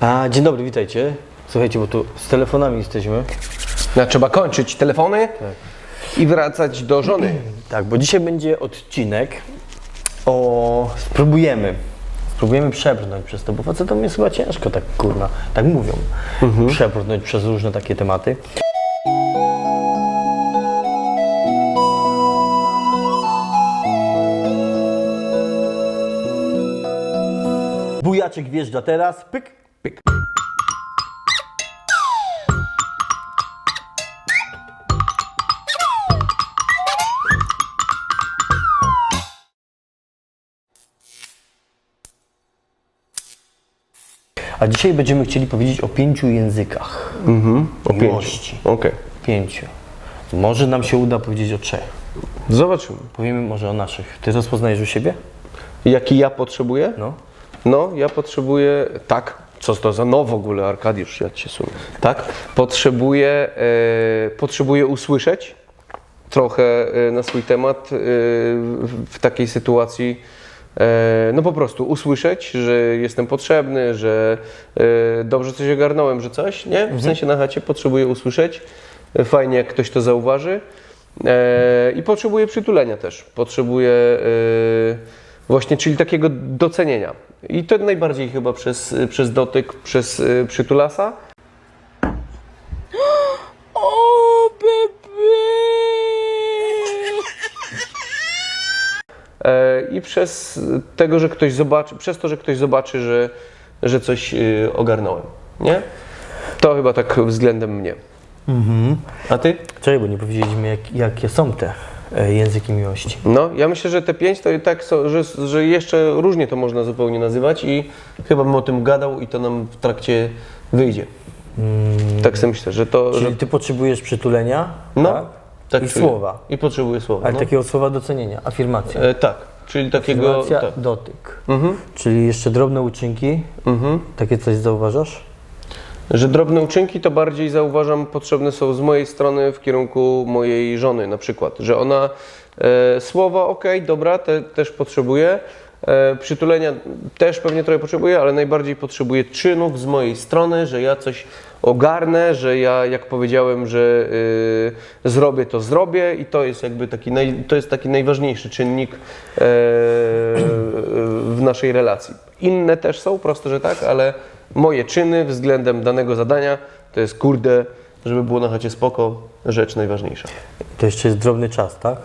A, dzień dobry, witajcie. Słuchajcie, bo tu z telefonami jesteśmy. No, trzeba kończyć telefony i wracać do żony. Tak, bo dzisiaj będzie odcinek o... Spróbujemy. Spróbujemy przebrnąć przez to, bo facetom jest chyba ciężko, tak kurna, tak mówią. Przebrnąć przez różne takie tematy. Bujaczek wjeżdża teraz, pyk, pyk. A dzisiaj będziemy chcieli powiedzieć o pięciu językach. O Miłości. Okej. Pięciu. Może nam się uda powiedzieć o trzech. Zobaczymy. Powiemy może o naszych. Ty rozpoznajesz u siebie? Jaki ja potrzebuję? No. No, ja potrzebuję, tak, co to za no w ogóle, Arkadiusz, jak się sumie, tak? Potrzebuję, e, potrzebuję usłyszeć trochę e, na swój temat e, w, takiej sytuacji, e, no po prostu usłyszeć, że jestem potrzebny, że e, dobrze coś ogarnąłem, że coś, nie? W sensie na chacie potrzebuję usłyszeć, fajnie jak ktoś to zauważy i potrzebuję przytulenia też, potrzebuję Właśnie, czyli takiego docenienia. I to najbardziej chyba przez, przez dotyk, przez y, przytulasa. O, bebê! E, I przez tego, że ktoś zobaczy, przez to, że ktoś zobaczy, że, że coś y, ogarnąłem. Nie? To chyba tak względem mnie. A ty? Czekaj, bo nie powiedzieliśmy jak, jakie są te języki miłości. No, ja myślę, że te pięć to i tak są, że, że jeszcze różnie to można zupełnie nazywać i chyba bym o tym gadał i to nam w trakcie wyjdzie. Tak sobie myślę, że to. Czyli Że, ty potrzebujesz przytulenia no, tak? tak i czuję. słowa. I potrzebuję słowa. Ale no. takiego słowa docenienia, afirmacja. E, tak, czyli takiego. Afirmacja, Tak. dotyk. Mhm. Czyli jeszcze drobne uczynki. Mhm. Takie coś zauważasz? Że drobne uczynki to bardziej zauważam potrzebne są z mojej strony w kierunku mojej żony na przykład, że ona e, słowa ok, dobra, te też potrzebuje, przytulenia też pewnie trochę potrzebuje, ale najbardziej potrzebuję czynów z mojej strony, że ja coś ogarnę, że ja jak powiedziałem, że y, zrobię, to zrobię i to jest jakby taki, naj, to jest taki najważniejszy czynnik e, w naszej relacji. Inne też są, proste, że tak, ale moje czyny względem danego zadania to jest kurde, żeby było na chacie spoko, rzecz najważniejsza. To jeszcze jest drobny czas, tak?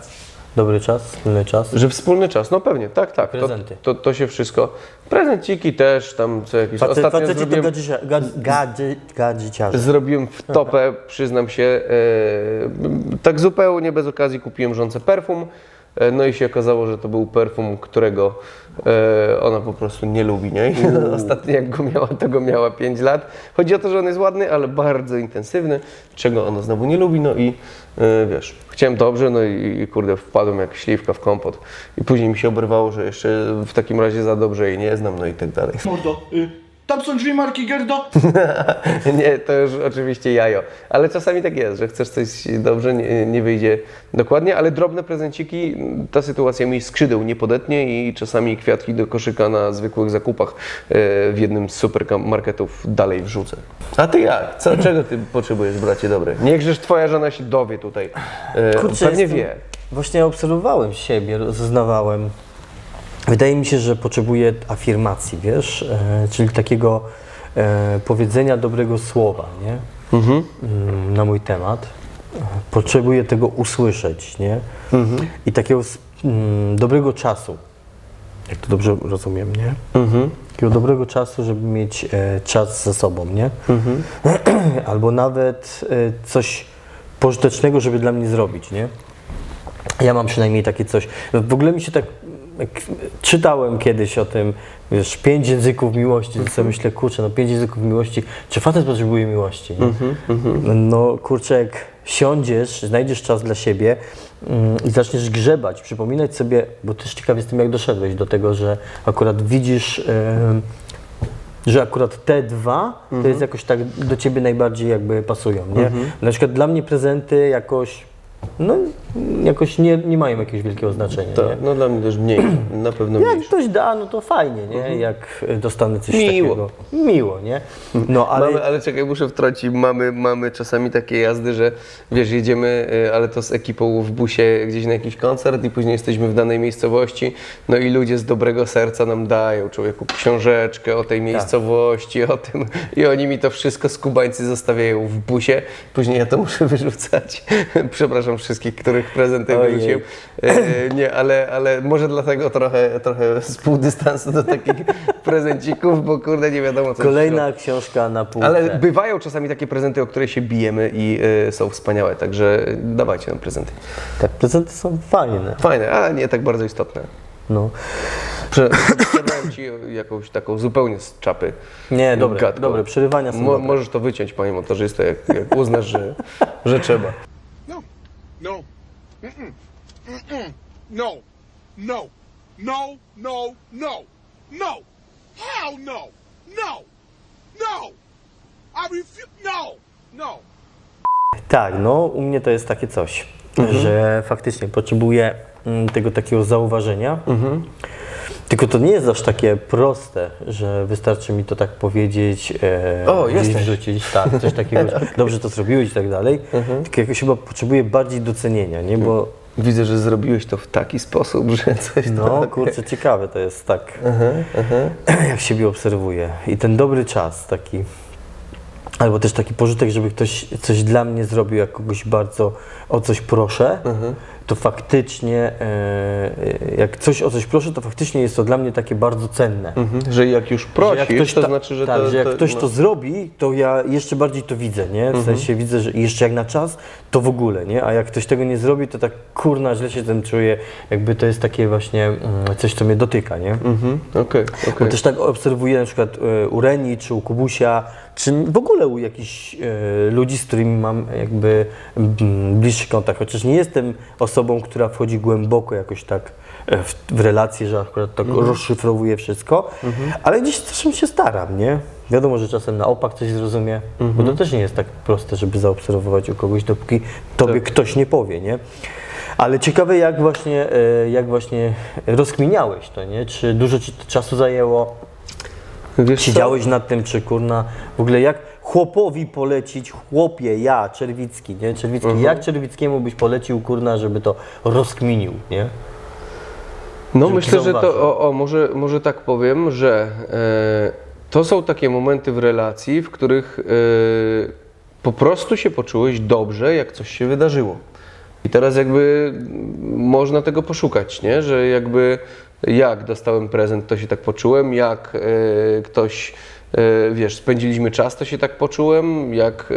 Dobry czas, wspólny czas. Że wspólny czas, no pewnie, tak, tak. To, Prezenty. to, to się wszystko. Prezenciki też, tam co jakiś. Facet, Ostatnio faceci to zrobiłem, gadzicia, gad, gadzi, gadziciarze. zrobiłem w topę, przyznam się, e, tak zupełnie bez okazji kupiłem żonce perfum. E, No i się okazało, że to był perfum, którego e, ona po prostu nie lubi, nie? I ostatnio jak go miała, to go miała 5 lat. Chodzi o to, że on jest ładny, ale bardzo intensywny, czego ona znowu nie lubi, no i e, wiesz, chciałem dobrze, no i, i kurde, wpadłem jak śliwka w kompot. I później mi się oberwało, że jeszcze w takim razie za dobrze jej nie znam, no i tak dalej. Mordo, y, tam są drzwi marki Gerdo. Nie, to już oczywiście jajo. Ale czasami tak jest, że chcesz coś dobrze, nie, nie wyjdzie dokładnie, ale drobne prezenciki, ta sytuacja mi skrzydeł nie podetnie i czasami kwiatki do koszyka na zwykłych zakupach e, w jednym z supermarketów dalej wrzucę. A ty jak? Co, czego ty potrzebujesz, bracie dobry? Niechżeż twoja żona się dowie tutaj. E, Kurczę, pewnie jestem- wie. Właśnie obserwowałem siebie, rozeznawałem. Wydaje mi się, że potrzebuję afirmacji, wiesz, e, czyli takiego e, powiedzenia dobrego słowa, nie? Mm, Na mój temat. Potrzebuję tego usłyszeć, nie? I takiego mm, dobrego czasu, jak to dobrze rozumiem, nie? Takiego dobrego czasu, żeby mieć e, czas ze sobą, nie? Albo nawet e, coś pożytecznego, żeby dla mnie zrobić, nie? Ja mam przynajmniej takie coś. W ogóle mi się tak. Czytałem kiedyś o tym, wiesz, pięć języków miłości, to sobie myślę, kurczę, no pięć języków miłości, czy facet potrzebuje miłości? Nie? No kurczę, jak siądziesz, znajdziesz czas dla siebie mm, i zaczniesz grzebać, przypominać sobie, bo też ciekaw jestem, jak doszedłeś do tego, że akurat widzisz. em, że akurat te dwa to jest jakoś tak do ciebie najbardziej jakby pasują, nie? Na przykład dla mnie prezenty jakoś no jakoś nie, nie mają jakiegoś wielkiego znaczenia. Tak, Nie? no dla mnie też mniej, na pewno Jak ktoś da, no to fajnie, nie? Jak e, dostanę coś Miło. takiego. Miło, nie? No ale... Mamy, ale czekaj, muszę wtrącić, mamy, mamy czasami takie jazdy, że wiesz, jedziemy, y, ale to z ekipą w busie gdzieś na jakiś koncert i później jesteśmy w danej miejscowości, no i ludzie z dobrego serca nam dają, człowieku, książeczkę o tej miejscowości, o tym i oni mi to wszystko skubańcy zostawiają w busie, później ja to muszę wyrzucać. Przepraszam wszystkich, których prezenty wyrzuciłem. E, Nie, ale, ale może dlatego trochę, trochę z pół dystansu do takich prezencików, bo kurde nie wiadomo co Kolejna książka na półce. ale bywają czasami takie prezenty, o które się bijemy i y, są wspaniałe, także dawajcie nam prezenty. Tak, prezenty są fajne. Fajne, a nie tak bardzo istotne. No. Prze- Przebrałem ci jakąś taką zupełnie z czapy. Nie, dobre, gadką. dobre, przerywania są Mo- dobre. możesz to wyciąć, panie montażysto, jak, jak uznasz, że, że trzeba. No, no, Mm-mm. Mm-mm. no, no, no, no, no, no, hell no, no, no, I refuse, no, no. Tak, no u mnie to jest takie coś, Mhm. że faktycznie potrzebuję mm, tego takiego zauważenia. Mhm. Tylko to nie jest aż takie proste, że wystarczy mi to tak powiedzieć, e, O, gdzieś jesteś. wrzucić, tak, coś takiego, że dobrze to zrobiłeś i tak dalej. Mhm. Tylko jakoś chyba potrzebuję bardziej docenienia, nie? Bo Widzę, że zrobiłeś to w taki sposób, że coś no tam... kurczę, ciekawe to jest tak, Mhm, jak siebie obserwuję. I ten dobry czas taki, albo też taki pożytek, żeby ktoś coś dla mnie zrobił, jak kogoś bardzo o coś proszę, Mhm. To faktycznie, e, jak coś o coś proszę, to faktycznie jest to dla mnie takie bardzo cenne. Mhm, Że jak już Że prosisz, jak ktoś to ta- znaczy, że tak, to... że jak ktoś no. to zrobi, to ja jeszcze bardziej to widzę, nie? W Mhm. sensie widzę, że jeszcze jak na czas, to w ogóle, nie? A jak ktoś tego nie zrobi, to tak kurna, źle się tym czuję, jakby to jest takie właśnie mm, coś, co mnie dotyka, nie? Mhm, okej, Bo okej. też tak obserwuję na przykład e, u Reni, czy u Kubusia, czy w ogóle u jakichś e, ludzi, z którymi mam jakby mm, bliższy kontakt. Chociaż nie jestem osobą, która wchodzi głęboko jakoś tak e, w, w relacje, że akurat tak rozszyfrowuje wszystko, ale gdzieś czasem się staram, nie? Wiadomo, że czasem na opak coś zrozumie, bo to też nie jest tak proste, żeby zaobserwować u kogoś, dopóki tobie ktoś nie powie, nie? Ale ciekawe, jak właśnie, e, jak właśnie rozkminiałeś to, nie? Czy dużo ci czasu zajęło? Wiesz co? Siedziałeś nad tym, czy kurna, w ogóle jak chłopowi polecić, chłopie, ja, Czerwicki, nie? Czerwicki, Mhm. jak Czerwickiemu byś polecił, kurna, żeby to rozkminił, nie? No Żeby myślę, że to, o, o może, może tak powiem, że e, to są takie momenty w relacji, w których e, po prostu się poczułeś dobrze, jak coś się wydarzyło. I teraz jakby można tego poszukać, nie? Że jakby jak dostałem prezent, to się tak poczułem, jak e, ktoś, wiesz, spędziliśmy czas, to się tak poczułem, jak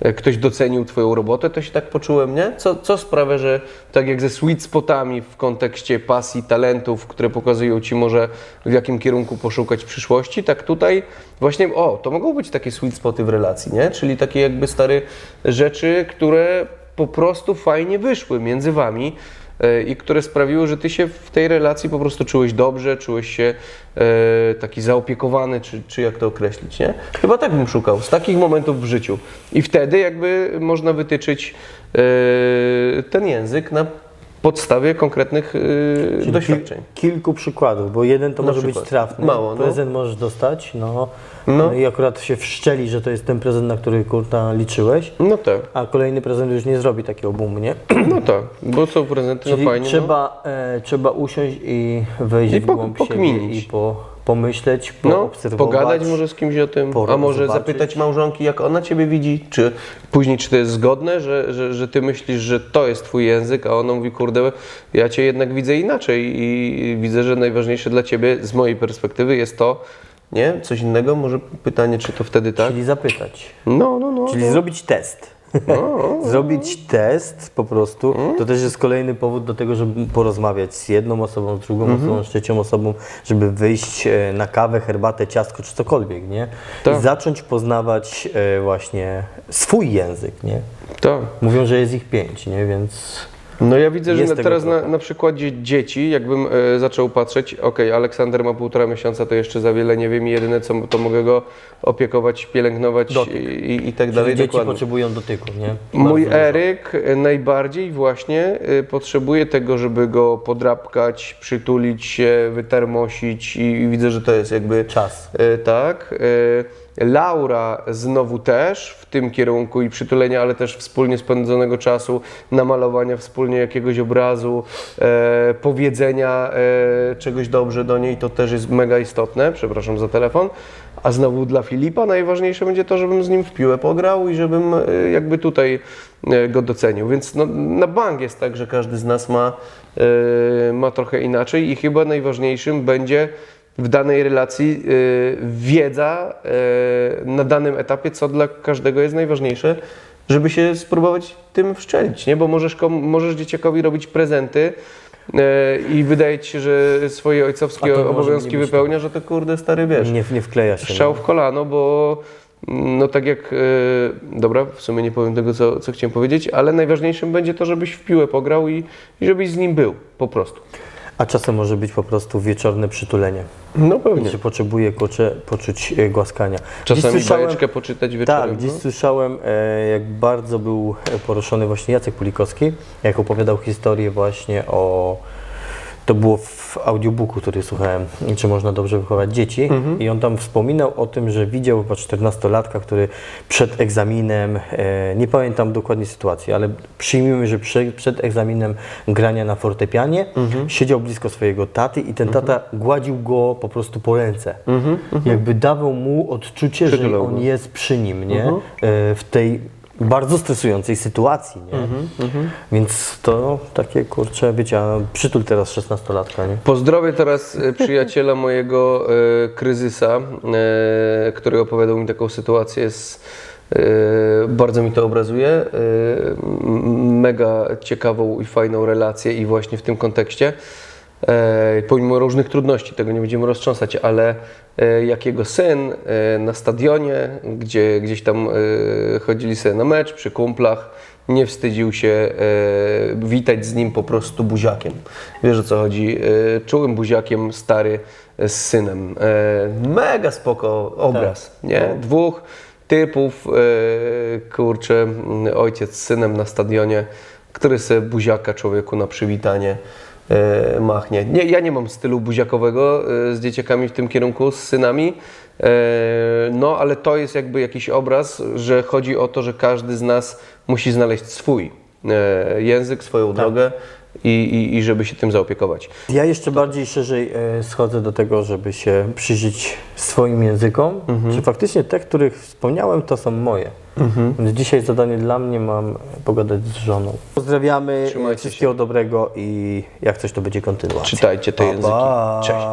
e, ktoś docenił Twoją robotę, to się tak poczułem, nie? Co, co sprawia, że tak jak ze sweet spotami w kontekście pasji, talentów, które pokazują Ci może w jakim kierunku poszukać przyszłości, tak tutaj właśnie, o, to mogą być takie sweet spoty w relacji, nie? Czyli takie jakby stare rzeczy, które po prostu fajnie wyszły między Wami e, i które sprawiły, że Ty się w tej relacji po prostu czułeś dobrze, czułeś się e, taki zaopiekowany, czy, czy jak to określić, nie? Chyba tak bym szukał, z takich momentów w życiu. I wtedy jakby można wytyczyć e, ten język na podstawie konkretnych e, doświadczeń. Kil, kilku przykładów, bo jeden to Na może przykład. być trafny, Mało, no. prezent możesz dostać, no, No. no. i akurat się wszczeli, że to jest ten prezent, na który, kurna, liczyłeś, No tak, a kolejny prezent już nie zrobi takiego boomu, nie? no tak, bo są prezenty, no Czyli fajnie. no. trzeba, e, trzeba usiąść i wejść I w po- głąb siebie pokminić. i po, pomyśleć, No, poobserwować. pogadać może z kimś o tym, a może zobaczyć. zapytać małżonki, jak ona Ciebie widzi, czy później, czy to jest zgodne, że, że, że Ty myślisz, że to jest Twój język, a ona mówi, kurde, ja Cię jednak widzę inaczej i widzę, że najważniejsze dla Ciebie, z mojej perspektywy, jest to, nie? Coś innego? Może pytanie, czy to wtedy tak? Czyli zapytać. No, no, no. Czyli no. zrobić test. zrobić test po prostu. To też jest kolejny powód do tego, żeby porozmawiać z jedną osobą, z drugą osobą, z trzecią osobą, żeby wyjść e, na kawę, herbatę, ciastko czy cokolwiek, nie? Tak. I zacząć poznawać e, właśnie swój język, nie? Tak. Mówią, że jest ich pięć, nie? Więc No ja widzę, że Jest teraz na, na przykładzie dzieci, jakbym e, zaczął patrzeć, okej, Aleksander ma półtora miesiąca, to jeszcze za wiele nie wiem i jedyne co to mogę go opiekować, pielęgnować i, i, i tak Czyli dalej. dzieci dokładnie. potrzebują dotyku, nie? Mój Bardzo. Eryk e, najbardziej właśnie e, potrzebuje tego, żeby go podrapkać, przytulić się, wytermosić i, i widzę, że to jest jakby Czas. E, tak. Laura znowu też w tym kierunku i przytulenia, ale też wspólnie spędzonego czasu, namalowania wspólnie jakiegoś obrazu, e, powiedzenia e, czegoś dobrze do niej, to też jest mega istotne. Przepraszam za telefon. A znowu dla Filipa najważniejsze będzie to, żebym z nim w piłę pograł i żebym e, jakby tutaj e, go docenił. Więc no, na bank jest tak, że każdy z nas ma, e, ma trochę inaczej i chyba najważniejszym będzie w danej relacji y, wiedza y, na danym etapie, co dla każdego jest najważniejsze, żeby się spróbować tym wszczelić, nie? Bo możesz, możesz dzieciakowi robić prezenty y, i wydaje ci się, że swoje ojcowskie obowiązki wypełnia, że to kurde stary wiesz. Nie, nie wkleja się. Strzał w kolano, bo no tak jak, dobra, w sumie nie powiem tego, co, co chciałem powiedzieć, ale najważniejszym będzie to, żebyś w piłę pograł i, i żebyś z nim był, po prostu. A czasem może być po prostu wieczorne przytulenie. No pewnie. Że potrzebuje kurczę, poczuć e, głaskania. Czasami bajeczkę poczytać wieczorem. Tak, dziś no. słyszałem, e, jak bardzo był poruszony właśnie Jacek Pulikowski, jak opowiadał historię właśnie o. To było w audiobooku, który słuchałem, czy można dobrze wychować dzieci. Mhm. I on tam wspominał o tym, że widział chyba 14-latka, który przed egzaminem, e, nie pamiętam dokładnie sytuacji, ale przyjmijmy, że prze, przed egzaminem grania na fortepianie Mhm. siedział blisko swojego taty i ten tata gładził go po prostu po ręce. Mhm, Jakby dawał mu odczucie, że on go. jest przy nim, nie? Mhm. E, w tej bardzo stresującej sytuacji, nie? Mhm, Więc to takie, kurczę, wiecie, a przytul teraz 16-latka, nie? Pozdrowię teraz e, przyjaciela mojego e, kryzysa, e, który opowiadał mi taką sytuację. Z, e, bardzo mi to obrazuje. E, m- mega ciekawą i fajną relację i właśnie w tym kontekście. E, pomimo różnych trudności, tego nie będziemy roztrząsać, ale e, jak jego syn e, na stadionie, gdzie gdzieś tam chodzili sobie na mecz przy kumplach, nie wstydził się witać z nim po prostu buziakiem. Wiesz o co chodzi? Czułym buziakiem stary z synem. Mega spoko obraz, nie? Dwóch typów, kurczę, ojciec z synem na stadionie, który sobie buziaka człowieku na przywitanie machnie. Nie, ja nie mam stylu buziakowego e, z dzieciakami w tym kierunku, z synami, e, no ale to jest jakby jakiś obraz, że chodzi o to, że każdy z nas musi znaleźć swój e, język, swoją drogę i, i, i żeby się tym zaopiekować. Ja jeszcze bardziej szerzej e, schodzę do tego, żeby się przyjrzeć swoim językom, Mhm. że faktycznie te, których wspomniałem, to są moje. Mhm. Więc dzisiaj zadanie dla mnie mam pogadać z żoną. Pozdrawiamy, Trzymajcie wszystkiego dobrego i jak coś to będzie kontynuacja. Czytajcie te Pa, języki. pa. Cześć.